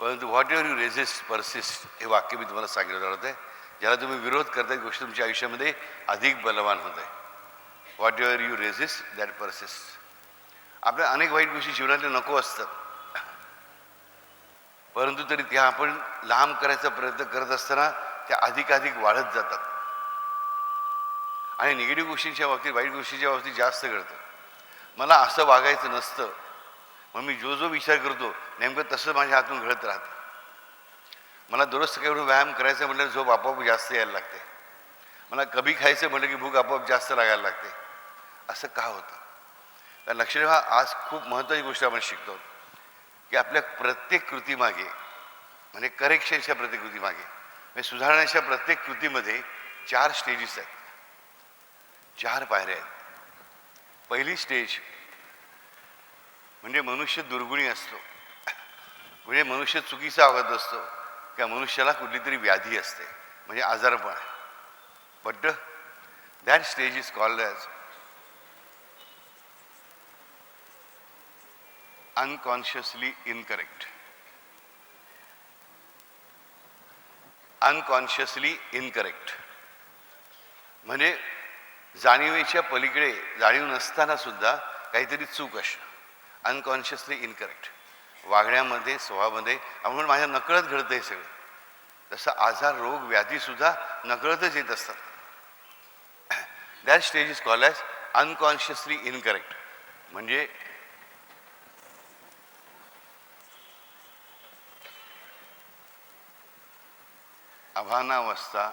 परंतु whatever you resist persist हे वाक्य मी तुम्हाला सांगितलं होतं ज्याला तुम्ही विरोध करताय गोष्ट तुमच्या आयुष्यामध्ये अधिक बलवान होत. आहे whatever you resist that persist आपल्या अनेक वाईट गोष्टी जीवनातल्या नको असतात. परंतु तरी त्या आपण लांब करायचा प्रयत्न करत असताना त्या अधिकाधिक वाढत जातात. आणि निगेटिव्ह गोष्टींच्या बाबतीत वाईट गोष्टींच्या बाबतीत जास्त घडतं. मला असं वागायचं नसतं. मग मी जो जो विचार करतो नेमकं तसं माझ्या हातून घडत राहतं. मला दररोज सकाळी उठून व्यायाम करायचं म्हटलं झोप आपोआप जास्त यायला लागते. मला कमी खायचं म्हटलं की भूक आपोआप जास्त लागायला लागते. असं का होतं? तर लक्ष ठेवा आज खूप महत्त्वाची गोष्ट आपण शिकतो की आपल्या प्रत्येक कृतीमागे म्हणजे करेक्शनच्या प्रत्येक कृतीमागे म्हणजे सुधारण्याच्या प्रत्येक कृतीमध्ये चार स्टेजेस आहेत. चार पायऱ्या आहेत. पहिली स्टेज म्हणजे मनुष्य दुर्गुणी असतो. म्हणजे मनुष्य चुकीचा वागत असतो. किंवा मनुष्याला कुठली तरी व्याधी असते. म्हणजे आजारपण but that stage is called as unconsciously incorrect unconsciously incorrect म्हणजे जाणीवेच्या पलीकडे जाणीव नसताना सुद्धा काहीतरी चूक असणं. अनकॉन्शियसली इनकरेक्ट वागण्यामध्ये स्वभावामध्ये आपण माझ्या नकळत घडतं हे सगळं. तसं आजार रोग व्याधीसुद्धा नकळतच येत असतात. That stage is call as unconsciously incorrect म्हणजे अभानावस्था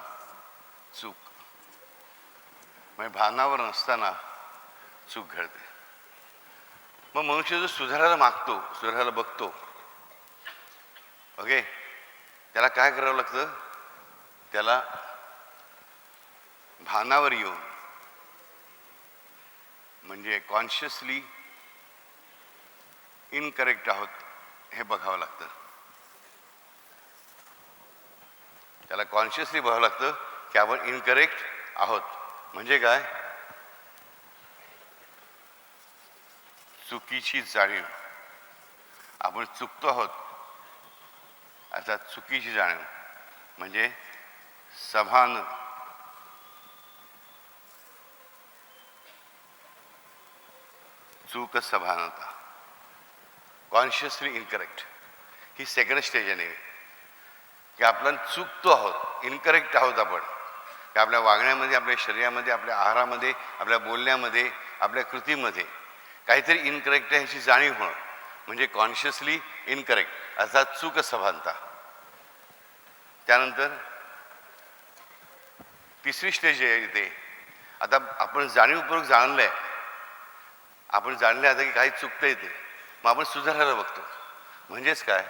चूक. म्हणजे भानावर नसताना चूक घडते. मग मनुष्य जो सुधारायला मागतो सुधारायला बघतो. ओके त्याला काय करावं लागतं? त्याला भानावर येऊन म्हणजे कॉन्शियसली इनकरेक्ट आहोत हे बघावं लागतं. त्याला कॉन्शियसली बघावं लागतं की आपण इनकरेक्ट आहोत. म्हणजे काय? चुकीची जाणीव. आपण चुकतो आहोत. अर्थात चुकीची जाणीव. म्हणजे सभान. चूक सभानता. कॉन्शियसली इनकरेक्ट ही सेकंड स्टेज आहे की आपण चुकतो आहोत. इनकरेक्ट आहोत आपण. की आपल्या वागण्यामध्ये आपल्या शरीरामध्ये आपल्या आहारामध्ये आपल्या बोलण्यामध्ये आपल्या कृतीमध्ये. काहीतरी इनकरेक्ट आहे ह्याची जाणीव होणं. म्हणजे कॉन्शियसली इनकरेक्ट अर्थात चूक सभानता. त्यानंतर तिसरी स्टेज आहे इथे आता आपण जाणीवपूर्वक जाणलंय. आपण जाणले आता की काही चुकतं येते मग आपण सुधारायला बघतो. म्हणजेच काय?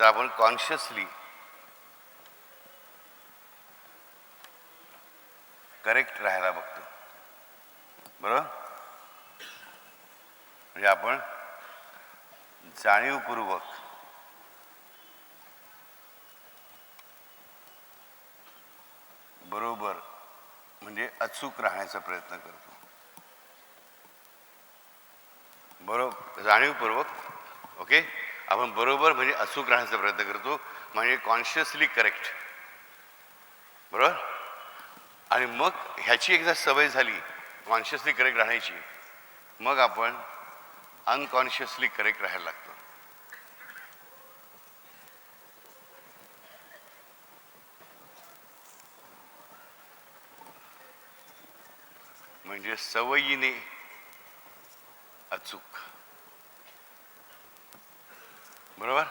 तर आपण कॉन्शियसली करेक्ट राहायला बघतो. बरोबर? म्हणजे आपण जाणीवपूर्वक बरोबर म्हणजे अचूक राहण्याचा प्रयत्न करतो. बरोबर जाणीवपूर्वक ओके? आपण बरोबर म्हणजे अचूक राहण्याचा प्रयत्न करतो म्हणजे कॉन्शियसली करेक्ट बरोबर? आणि मग ह्याची एकदा सवय झाली कॉन्शियसली करेक्ट राहण्याची मग आपण अनकॉन्शियसली करेक्ट राहायला लागतो. म्हणजे सवयीने अचूक. बरोबर?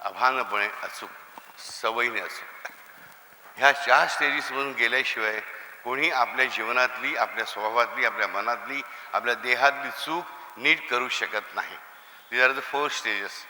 आव्हानपणे अचूक. सवयीने अचूक. ह्या चार स्टेजेसमधून गेल्याशिवाय कोणी आपल्या जीवनातली आपल्या स्वभावातली आपल्या मनातली आपल्या देहातली चूक नीट करू शकत नाही. These are the four stages